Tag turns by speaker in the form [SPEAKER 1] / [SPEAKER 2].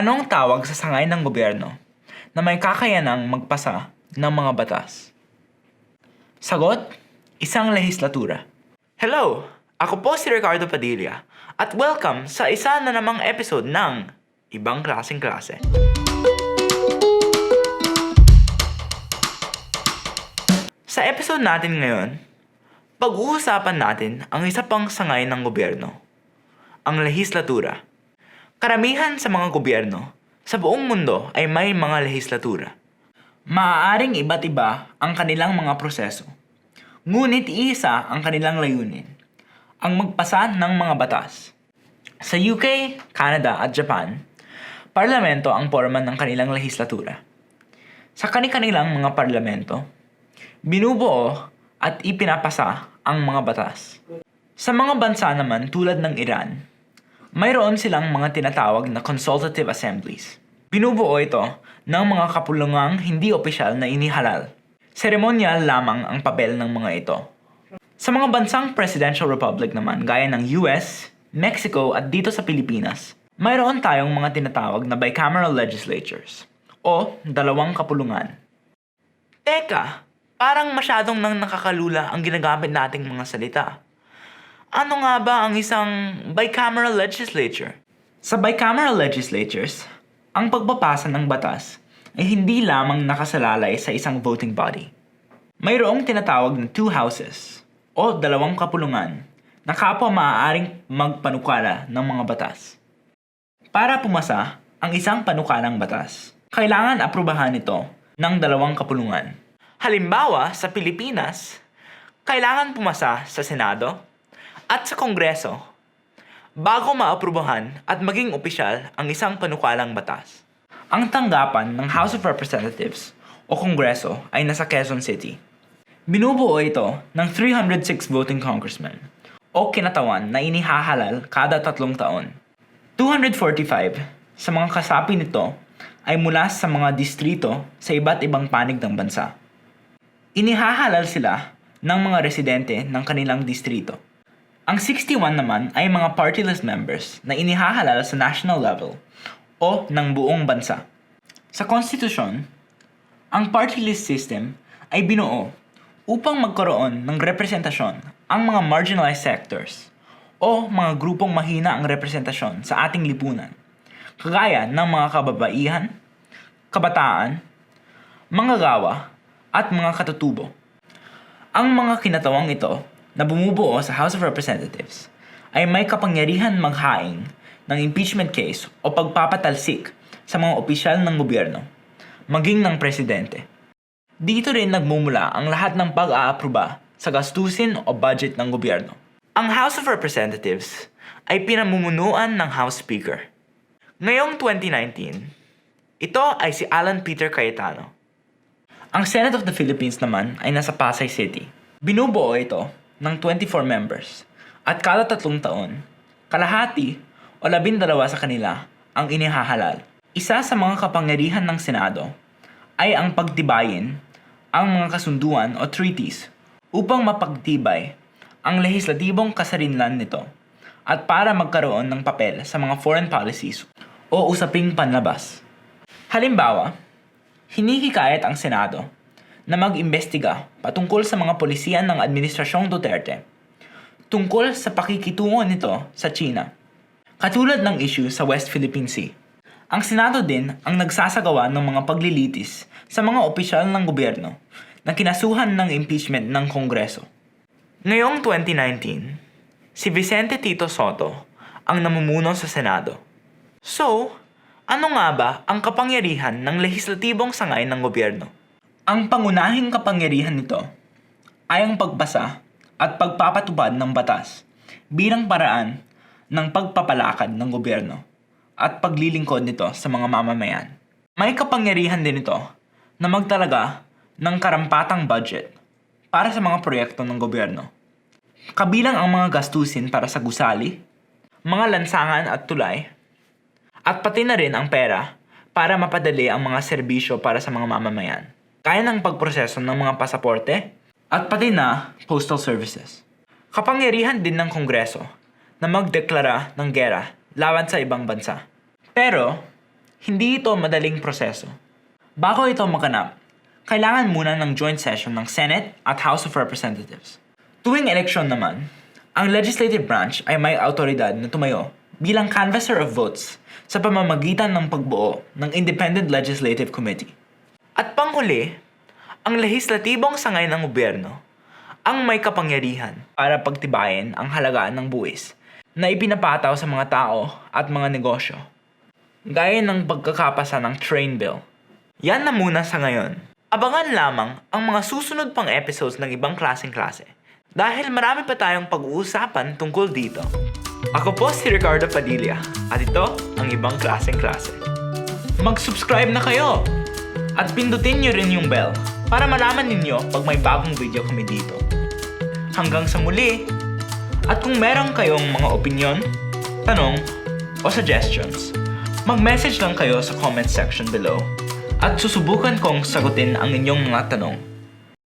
[SPEAKER 1] Anong tawag sa sangay ng gobyerno na may kakayanang magpasa ng mga batas? Sagot, isang lehislatura. Hello! Ako po si Ricardo Padilla at welcome sa isa na namang episode ng Ibang Klaseng Klase. Sa episode natin ngayon, pag-uusapan natin ang isa pang sangay ng gobyerno, ang lehislatura. Karamihan sa mga gobyerno sa buong mundo ay may mga lehislatura. Maaaring iba't iba ang kanilang mga proseso. Ngunit isa ang kanilang layunin, ang magpasa ng mga batas. Sa UK, Canada at Japan, parlamento ang forma ng kanilang lehislatura. Sa kanilang mga parlamento, binubuo at ipinapasa ang mga batas. Sa mga bansa naman tulad ng Iran, mayroon silang mga tinatawag na consultative assemblies. Binubuo ito ng mga kapulungang hindi opisyal na inihalal. Seremonyal lamang ang papel ng mga ito. Sa mga bansang presidential republic naman gaya ng US, Mexico at dito sa Pilipinas, mayroon tayong mga tinatawag na bicameral legislatures o dalawang kapulungan. Teka, parang masyadong nang nakakalula ang ginagamit nating mga salita. Ano nga ba ang isang bicameral legislature? Sa bicameral legislatures, ang pagpapasa ng batas ay hindi lamang nakasalalay sa isang voting body. Mayroong tinatawag na two houses o dalawang kapulungan na kapwa maaaring magpanukala ng mga batas. Para pumasa ang isang panukalang batas, kailangan aprubahan ito ng dalawang kapulungan. Halimbawa, sa Pilipinas, kailangan pumasa sa Senado at sa Kongreso bago maaprubahan at maging opisyal ang isang panukalang batas. Ang tanggapan ng House of Representatives o Kongreso ay nasa Quezon City. Binubuo ito ng 306 voting congressmen o kinatawan na inihahalal kada tatlong taon. 245 sa mga kasapi nito ay mula sa mga distrito sa iba't ibang panig ng bansa. Inihahalal sila ng mga residente ng kanilang distrito. Ang 61 naman ay mga party list members na inihahalal sa national level o ng buong bansa. Sa konstitusyon, ang party list system ay binuo upang magkaroon ng representasyon ang mga marginalized sectors o mga grupong mahina ang representasyon sa ating lipunan, kagaya ng mga kababaihan, kabataan, mga gawa, at mga katutubo. Ang mga kinatawang ito na bumubuo sa House of Representatives ay may kapangyarihan maghaing ng impeachment case o pagpapatalsik sa mga opisyal ng gobyerno, maging ng presidente. Dito rin nagmumula ang lahat ng pag-aapruba sa gastusin o budget ng gobyerno. Ang House of Representatives ay pinamumunuan ng House Speaker. Ngayong 2019, ito ay si Alan Peter Cayetano. Ang Senate of the Philippines naman ay nasa Pasay City. Binubuo ito ng 24 members at kada tatlong taon, kalahati o labindalawa sa kanila ang inihahalal. Isa sa mga kapangyarihan ng Senado ay ang pagtibayin ang mga kasunduan o treaties upang mapagtibay ang lehislatibong kasarinlan nito at para magkaroon ng papel sa mga foreign policies o usaping panlabas. Halimbawa, hinihikayat ang Senado na mag-imbestiga patungkol sa mga polisiyan ng Administrasyong Duterte tungkol sa pakikitungo nito sa China, katulad ng issue sa West Philippine Sea. Ang Senado din ang nagsasagawa ng mga paglilitis sa mga opisyal ng gobyerno na kinasuhan ng impeachment ng Kongreso. Ngayong 2019, si Vicente Tito Soto ang namumuno sa Senado. So, ano nga ba ang kapangyarihan ng lehislatibong sangay ng gobyerno? Ang pangunahing kapangyarihan nito ay ang pagbasa at pagpapatupad ng batas bilang paraan ng pagpapalakad ng gobyerno at paglilingkod nito sa mga mamamayan. May kapangyarihan din ito na magtalaga ng karampatang budget para sa mga proyekto ng gobyerno. Kabilang ang mga gastusin para sa gusali, mga lansangan at tulay, at pati na rin ang pera para mapadali ang mga serbisyo para sa mga mamamayan. Kaya ng pagproseso ng mga pasaporte at pati na postal services. Kapangyarihan din ng Kongreso na magdeklara ng gera laban sa ibang bansa. Pero, Hindi ito madaling proseso. Bago ito maganap, kailangan muna ng joint session ng Senate at House of Representatives. Tuwing eleksyon naman, ang legislative branch ay may autoridad na tumayo bilang canvasser of votes sa pamamagitan ng pagbuo ng Independent Legislative Committee. At panghuli, ang lehislatibong sangay ng gobyerno ang may kapangyarihan para pagtibayin ang halagaan ng buwis na ipinapataw sa mga tao at mga negosyo. Gaya ng pagkakapasa ng train bill. Yan na muna sa ngayon. Abangan lamang ang mga susunod pang episodes ng ibang klaseng klase. Dahil marami pa tayong pag-uusapan tungkol dito. Ako po si Ricardo Padilla at ito ang ibang klaseng klase. Mag-subscribe na kayo! At pindutin nyo rin yung bell para malaman ninyo pag may bagong video kami dito. Hanggang sa muli! At kung meron kayong mga opinion, tanong, o suggestions, mag-message lang kayo sa comment section below at susubukan kong sagutin ang inyong mga tanong